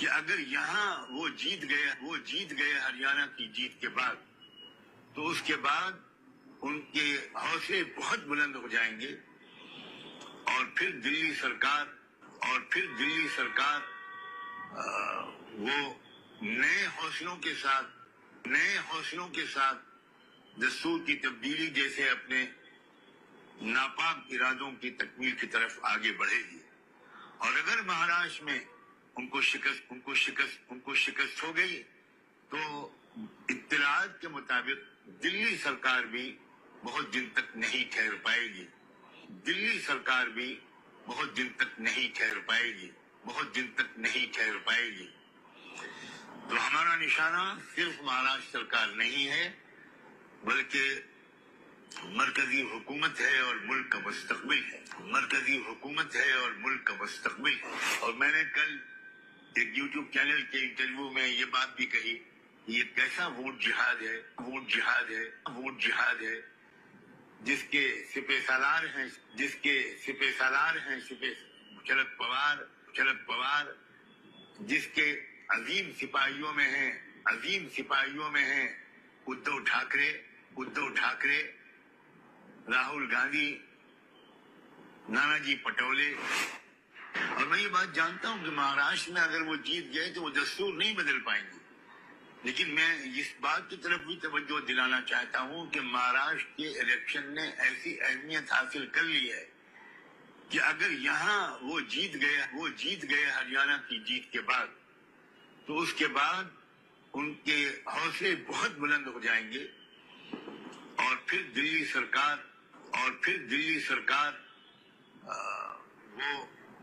کہ اگر یہاں وہ جیت گئے وہ جیت گئے ہریانہ کی جیت کے بعد تو اس کے بعد ان کے حوصلے بہت بلند ہو جائیں گے۔ اور پھر دلی سرکار اور پھر دلی سرکار آ, وہ نئے حوصلوں کے ساتھ نئے حوصلوں کے ساتھ دستور کی تبدیلی جیسے اپنے ناپاک ارادوں کی تکمیل کی طرف آگے بڑھے گی۔ اور اگر مہاراشٹر میں ان کو شکست، ان کو شکست، ان کو شکست ہو گئی۔ تو اطلاعات کے مطابق دلی سرکار بھی بہت دن تک نہیں ٹھہر پائے گی۔ دلی سرکار بھی بہت دن تک نہیں ٹھہر پائے گی۔ بہت دن تک نہیں ٹھہر پائے گی۔ تو ہمارا نشانہ صرف مہاراشٹر سرکار نہیں ہے، بلکہ مرکزی حکومت ہے اور ملک کا مستقبل ہے۔ مرکزی حکومت ہے اور ملک کا مستقبل ہے۔ اور میں نے کل ایک یوٹیوب چینل کے انٹرویو میں یہ بات بھی کہی یہ کیسا ووٹ جہاد ہے، ووٹ جہاد ہے، ووٹ جہاد ہے۔ جس کے سپہ سالار ہیں، جس کے سپہ سالار ہیں، سپہ شرد پوار شرد پوار۔ جس کے عظیم سپاہیوں میں ہیں، عظیم سپاہیوں میں ہیں۔ ادھو ٹھاکرے ادھو ٹھاکرے، راہل گاندھی، نانا جی پٹولے اور میں یہ بات جانتا ہوں کہ مہاراشٹر میں اگر وہ جیت گئے تو وہ دستور نہیں بدل پائیں گے۔ لیکن میں اس بات کی طرف بھی توجہ دلانا چاہتا ہوں کہ مہاراشٹر کے الیکشن نے ایسی اہمیت حاصل کر لی ہے کہ اگر یہاں وہ جیت گئے، وہ جیت گئے ہریانہ کی جیت کے بعد، تو اس کے بعد ان کے حوصلے بہت بلند ہو جائیں گے۔ اور پھر دلی سرکار، اور پھر دلی سرکار وہ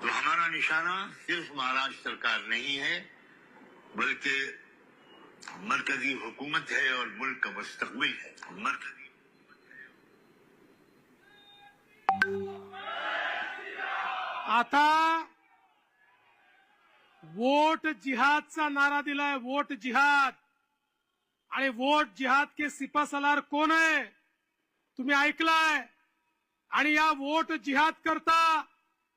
تو ہمارا نشانہ صرف مہاراشٹر سرکار نہیں ہے، بلکہ مرکزی حکومت ہے اور ملک کا مستقبل ہے۔ مرکزی آتا، ووٹ جہاد سا نارا دلا ہے ووٹ جہاد۔ جیہاد ووٹ جہاد کے سپا سلار کون ہے؟ تمہیں آئکلا ووٹ جہاد کرتا